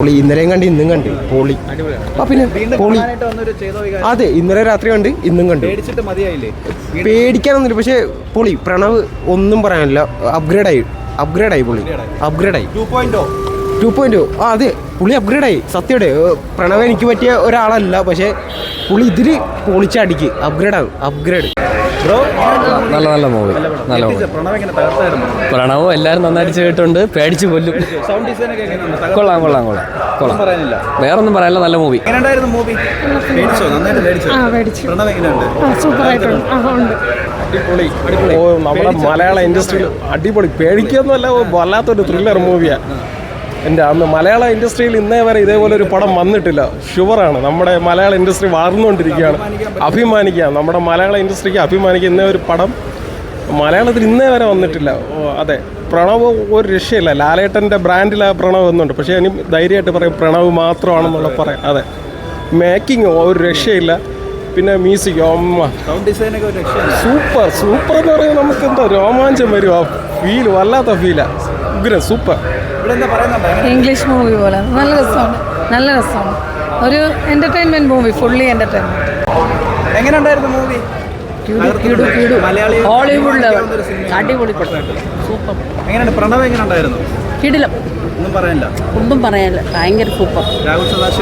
പൊളി. ഇന്നലെയും കണ്ട് ഇന്നും കണ്ട്. പൊളി. ആ പിന്നെ പൊളി. അതെ ഇന്നലെ രാത്രി കണ്ട് ഇന്നും കണ്ട്. പേടിക്കാനൊന്നുമില്ല പക്ഷേ പൊളി പ്രണവ് ഒന്നും പറയാനില്ല. അപ്ഗ്രേഡ് ആയി. അപ്ഗ്രേഡായി അപ്ഗ്രേഡായി പുള്ളി അപ്ഗ്രേഡായി ടു പോയിന്റോ ടു പോയിന്റ് ആ അതെ. പുള്ളി അപ്ഗ്രേഡായി സത്യയുടെ പ്രണവ് എനിക്ക് പറ്റിയ ഒരാളല്ല. പക്ഷേ പുള്ളി ഇതിൽ പൊളിച്ചടിക്ക്. അപ്ഗ്രേഡാകും അപ്ഗ്രേഡ് ബ്രോ നല്ല നല്ല മൂവി നല്ല മൂവി പ്രണവ് എല്ലാവരും നന്നായിട്ട് ചെയ്തിട്ടുണ്ട്. പേടിച്ച് കൊല്ലും. സൗണ്ട് ഡിസൈൻ ഒക്കെ എങ്ങനെയുണ്ട്? കൊള്ളാം കൊള്ളാം കൊള്ളാം. കൊള്ളാം. വേറെ ഒന്നും പറയാനില്ല. നല്ല മൂവി എങ്ങനെയുണ്ടായിരുന്നു മൂവി പേടിച്ചോ? നന്നായിട്ട് പേടിച്ചോ? ആ മേടിച്ചു പ്രണവ് എങ്ങനെയുണ്ട്? ആ സൂപ്പറായിട്ടുണ്ട്. ആ ഉണ്ട്. അടിപൊളി അടിപൊളി. ഓ നമ്മുടെ മലയാള ഇൻഡസ്ട്രിയിൽ അടിപൊളി. പേടിക്കൊന്നുമല്ല വല്ലാത്തൊരു ത്രില്ലർ മൂവിയാ എന്റെ അന്ന് മലയാള ഇൻഡസ്ട്രിയിൽ ഇന്നേ വരെ ഇതേപോലെ ഒരു പടം വന്നിട്ടില്ല. ഷുവറാണ് നമ്മുടെ മലയാള ഇൻഡസ്ട്രി വളർന്നുകൊണ്ടിരിക്കുകയാണ് അഭിമാനിക്കാം. നമ്മുടെ മലയാള ഇൻഡസ്ട്രിക്ക് അഭിമാനിക്കുക ഇന്നേ ഒരു പടം മലയാളത്തിൽ ഇന്നേ വരെ വന്നിട്ടില്ല. ഓ അതെ. പ്രണവ് ഒരു രക്ഷയില്ല. ലാലേട്ടന്റെ ബ്രാൻഡിൽ ആ പ്രണവ് എന്നുണ്ട് പക്ഷേ ഇനി ധൈര്യമായിട്ട് പറയും പ്രണവ് മാത്രമാണെന്നുള്ള പറയാം. അതെ. മേക്കിംഗ് ഒരു രക്ഷയില്ല. പിന്നെ മ്യൂസിക് സൂപ്പർ സൂപ്പർ എന്ന് പറയുമ്പോൾ നമുക്ക് എന്താ രോമാഞ്ചം വരും. ആ ഫീൽ വല്ലാത്ത ഫീലാണ് ഉഗ്രം സൂപ്പർ ഇംഗ്ലീഷ് മൂവി പോലെ. നല്ല രസമാണ്. നല്ല രസമാണ്. ഒരു എന്റർടൈൻമെന്റ് മൂവി ഫുള്ളി എന്റർടൈൻമെന്റ് എങ്ങനെയുണ്ടായിരുന്നു മൂവി ഹോളിവുഡ് ലെവൽ അടിപൊളി സൂപ്പർ. പ്രണവ് എങ്ങനെയുണ്ടായിരുന്നു? കിടിലം. ഒന്നും പറയാനില്ല ഒന്നും പറയാനില്ല. ഭയങ്കര സൂപ്പർ.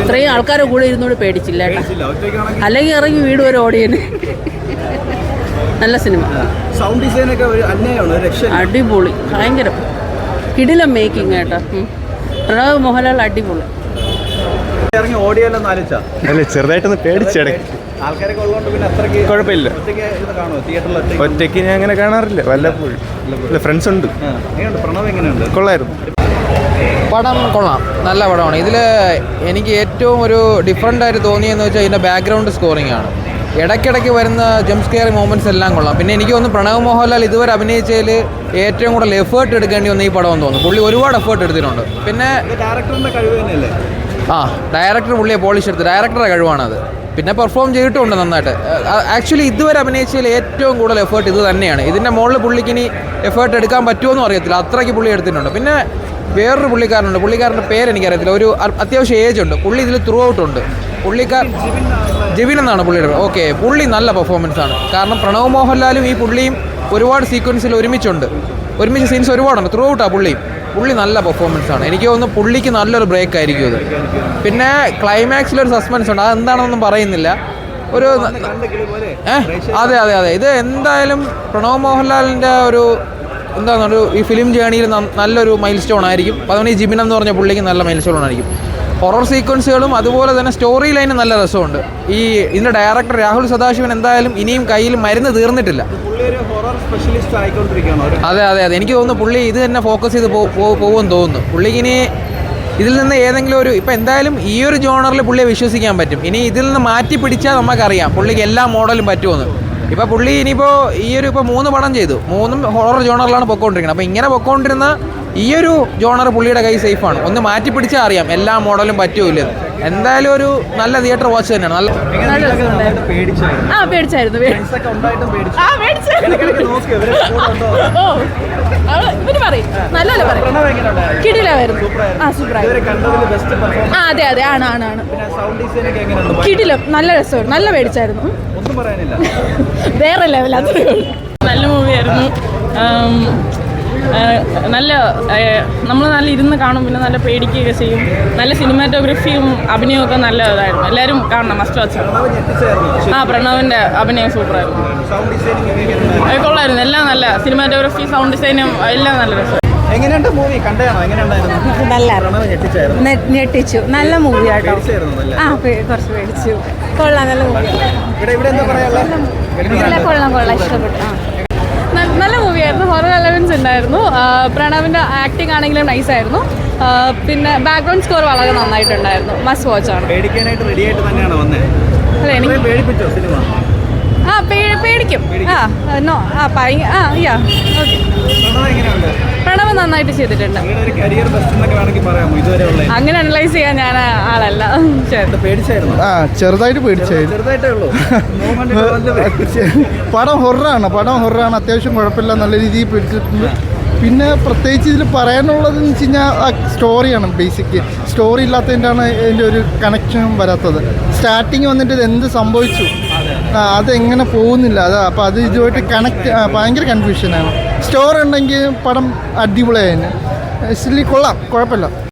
ഇത്രയും ആൾക്കാരെ കൂടെ ഇരുന്നോട് പേടിച്ചില്ല അല്ലെങ്കിൽ ഇറങ്ങി വീട് വരെ ഓടിയന് നല്ല സിനിമ സൗണ്ട് ഒരു അടിപൊളി. ഭയങ്കര. കിടിലം മേക്കിംഗ് കേട്ടോ. പ്രണവ് മോഹൻലാൽ അടിപൊളി. ഇറങ്ങി ആലോചിച്ചാ. അല്ലേ ചെറുതായിട്ടൊന്ന് പേടിച്ചടേ. ആൾക്കാരൊക്കെ ഉള്ളതുകൊണ്ട് പിന്നെ അത്രയ്ക്ക് കുഴപ്പമില്ല. തിയേറ്ററിൽ ഒറ്റയ്ക്ക് ഞാൻ അങ്ങനെ കാണാറില്ല. വല്ലപ്പോഴും. ഫ്രണ്ട്സ് ഉണ്ട്. പ്രണവ് എങ്ങനെയുണ്ട്? കൊള്ളായിരുന്നു. പടം കൊള്ളാം. നല്ല പടമാണ്. ഇതിൽ എനിക്ക് ഏറ്റവും ഒരു ഡിഫറെന്റ് ആയിട്ട് തോന്നിയെന്ന് വെച്ചാൽ ഇതിന്റെ ബാക്ക്ഗ്രൗണ്ട് സ്കോറിംഗ് ആണ്. ഇടയ്ക്കിടയ്ക്ക് വരുന്ന ജംപ് സ്കെയർ മൂമെന്റ്സ് എല്ലാം കൊള്ളാം. പിന്നെ എനിക്ക് തോന്നുന്നു പ്രണവ് മോഹൻലാൽ ഇതുവരെ അഭിനയിച്ചതിൽ ഏറ്റവും കൂടുതൽ എഫേർട്ട് എടുക്കേണ്ടി വന്ന ഈ പടം എന്ന് തോന്നുന്നു. പുള്ളി ഒരുപാട് എഫേർട്ട് എടുത്തിട്ടുണ്ട്. പിന്നെ ഡയറക്ടറിന്റെ കഴിവ് തന്നെയല്ലേ? ആ ഡയറക്ടർ പുള്ളിയെ പോളിഷ് എടുത്ത്. ഡയറക്ടറുടെ കഴിവാണത്. പിന്നെ പെർഫോം ചെയ്തിട്ടുണ്ട് നന്നായിട്ട്. ആക്ച്വലി ഇതുവരെ അഭിനയിച്ചതിൽ ഏറ്റവും കൂടുതൽ എഫേർട്ട് ഇത് തന്നെയാണ്. ഇതിന്റെ മുകളിൽ പുള്ളിക്ക് ഇനി എഫേർട്ട് എടുക്കാൻ പറ്റുമോ അറിയത്തില്ല. അത്രയ്ക്ക് പുള്ളി എടുത്തിട്ടുണ്ട്. പിന്നെ വേറൊരു പുള്ളിക്കാരനുണ്ട്. പുള്ളിക്കാരന്റെ പേര് എനിക്കറിയത്തില്ല. ഒരു അത്യാവശ്യം ഏജ് ഉണ്ട്. പുള്ളി ഇതിൽ ത്രൂ ഔട്ട് ഉണ്ട്. പുള്ളിക്കാർ ജിവിൻ എന്നാണ് പുള്ളിയുടെ ഓക്കെ പുള്ളി നല്ല പെർഫോമൻസ് ആണ്. കാരണം പ്രണവ് മോഹൻലാലും ഈ പുള്ളിയും ഒരുപാട് സീക്വൻസിൽ ഒരുമിച്ചുണ്ട്. ഒരുമിച്ച് സീൻസ് ഒരുപാടുണ്ട്. ത്രൂ ഔട്ടാണ് പുള്ളി. പുള്ളി നല്ല പെർഫോമൻസ് ആണ്. എനിക്ക് തോന്നുന്നു പുള്ളിക്ക് നല്ലൊരു ബ്രേക്ക് ആയിരിക്കും അത് പിന്നെ ക്ലൈമാക്സിലൊരു സസ്പെൻസ് ഉണ്ട്. അതെന്താണെന്നൊന്നും പറയുന്നില്ല. ഒരു അതെ അതെ അതെ. ഇത് എന്തായാലും പ്രണവ് മോഹൻലാലിന്റെ ഒരു എന്താണ് ഒരു ഈ ഫിലിം ജേണിയിൽ നല്ലൊരു മൈൽ സ്റ്റോൺ ആയിരിക്കും. അതുകൊണ്ട് ഈ ജിബിൻ എന്ന് പറഞ്ഞ പുള്ളിക്ക് നല്ല മൈൽ സ്റ്റോൺ ആയിരിക്കും. ഹൊറർ സീക്വൻസുകളും അതുപോലെ തന്നെ സ്റ്റോറി ലൈന് നല്ല രസമുണ്ട്. ഈ ഇതിന്റെ ഡയറക്ടർ രാഹുൽ സദാശിവൻ എന്തായാലും ഇനിയും കയ്യിൽ മരുന്ന് തീർന്നിട്ടില്ല. അതെ അതെ അതെ. എനിക്ക് തോന്നുന്നു പുള്ളി ഇത് തന്നെ ഫോക്കസ് ചെയ്ത് പോകുമെന്ന് തോന്നുന്നു. പുള്ളിക്ക് ഇനി ഇതിൽ നിന്ന് ഏതെങ്കിലും ഒരു ഇപ്പം എന്തായാലും ഈ ഒരു ജോണറിൽ പുള്ളിയെ വിശ്വസിക്കാൻ പറ്റും. ഇനി ഇതിൽ നിന്ന് മാറ്റി പിടിച്ചാൽ നമുക്കറിയാം പുള്ളിക്ക് എല്ലാ മോഡലും പറ്റുമെന്ന്. ഇപ്പോൾ പുള്ളി ഇനിയിപ്പോൾ ഈ ഒരു ഇപ്പോൾ മൂന്ന് പടം ചെയ്തു. മൂന്നും ഹൊറർ ജോണറിലാണ് പൊക്കോണ്ടിരിക്കുന്നത്. അപ്പോൾ ഇങ്ങനെ പൊക്കോണ്ടിരുന്ന ഈ ഒരു ജോണർ പുള്ളിയുടെ കൈ സേഫാണ്. ഒന്ന് മാറ്റി പിടിച്ചാൽ അറിയാം. എല്ലാ മോഡലും പറ്റൂല എന്തായാലും ഒരു നല്ല തിയേറ്റർ വാച്ച് തന്നെയാണ്. നല്ല ആ പേടിച്ചായിരുന്നു പേ- ഒക്കെ ഉണ്ടായിട്ടും പേടിച്ചു ആ പേടിച്ചായിരുന്നു. ഇടയ്ക്കിടയ്ക്ക് നോക്കി ഇവരെ പറയും. പറയും. കിടിലായിരുന്നു ആ സൂപ്പറായി. ഇതുവരെ കണ്ടതിൽ ബെസ്റ്റ് പെർഫോമൻസ് ആ അതെ അതെ. ആണ് ആണ് ആണ്. കിടിലം. നല്ല രസമാണ് നല്ല പേടിച്ചായിരുന്നു. ഒന്നും പറയാനില്ല. വേറെ ലെവലാണ് നല്ല മൂവിയായിരുന്നു നല്ല നമ്മൾ നല്ല ഇരുന്ന് കാണും പിന്നെ നല്ല പേടിക്കുകയൊക്കെ ചെയ്യും. നല്ല സിനിമാറ്റോഗ്രഫിയും അഭിനയവും ഒക്കെ നല്ല ഇതായിരുന്നു. എല്ലാവരും കാണണം മസ്റ്റ് വാച്ച് ആ പ്രണവിന്റെ അഭിനയം സൂപ്പറായിരുന്നു. കൊള്ളായിരുന്നു. എല്ലാം നല്ല സിനിമാറ്റോഗ്രഫി സൗണ്ട് ഡിസൈനും എല്ലാം നല്ല രസം എങ്ങനെയുണ്ട് മൂവി കണ്ടതാണോ? എങ്ങനെയുണ്ടായിരുന്നു ഞെട്ടിച്ചു. നല്ല മൂവി ആട്ടോ. നല്ല. ആ കുറച്ച് പേടിച്ചു. കൊള്ളാം നല്ല മൂവി ഇവിടെ ഇവിടെ എന്താ പറയാനുള്ളത് കൊള്ളാം കൊള്ളാം. ഇഷ്ടപ്പെട്ടു. ആ. നല്ല മൂവിയായിരുന്നു ഹൊറർ എലവൻസ് ഉണ്ടായിരുന്നു. പ്രണവിന്റെ ആക്ടിങ് ആണെങ്കിലും നൈസ് ആയിരുന്നു. പിന്നെ ബാക്ക്ഗ്രൗണ്ട് സ്കോർ വളരെ നന്നായിട്ടുണ്ടായിരുന്നു. മസ്റ്റ് വാച്ച് ആണ്. പേടിക്കാനായിട്ട് റെഡി ആയിട്ട് തന്നെയാണ് വന്നത് അല്ല എനിക്ക് പേടിപ്പിച്ചോ സിനിമ പേടിക്കും. ആ നോ ആ ആ യാ ഓക്കെ. പ്രണവ് നന്നായിട്ട് ചെയ്തിട്ടുണ്ട്. നിങ്ങളുടെ കരിയർ ബെസ്റ്റ് എന്നൊക്കെ വേണമെങ്കിൽ പറയാമോ? ഇതുവരെ ഉള്ളത് അങ്ങനെ അനലൈസ് ചെയ്യാൻ ഞാൻ ആളല്ല. ആ ചെറുതായിട്ട് പേടിച്ചായിരുന്നു. ചെറുതായിട്ടേ ഉള്ളൂ. മൂവ്മെന്റ് പടം ഹൊറാണ് പടം ഹൊറാണ്. അത്യാവശ്യം കുഴപ്പമില്ല നല്ല രീതിയിൽ പിടിച്ചിട്ടുണ്ട്. പിന്നെ പ്രത്യേകിച്ച് ഇതിൽ പറയാനുള്ളത് എന്ന് വെച്ച് കഴിഞ്ഞാൽ ആ സ്റ്റോറിയാണ് ബേസിക് സ്റ്റോറി ഇല്ലാത്തതിന്റെയാണ് ഇതിന്റെ ഒരു കണക്ഷനും വരാത്തത്. സ്റ്റാർട്ടിങ് വന്നിട്ട് ഇത് എന്ത് സംഭവിച്ചു? ആ, അതെങ്ങനെ പോകുന്നില്ല. അത് അപ്പം അത് ഇതുമായിട്ട് കണക്ട് ഭയങ്കര കൺഫ്യൂഷനാണ് സ്റ്റോർ ഉണ്ടെങ്കിൽ പടം അടിപൊളിയായിരുന്നു ആക്ച്വലി കൊള്ളാം. കുഴപ്പമില്ല.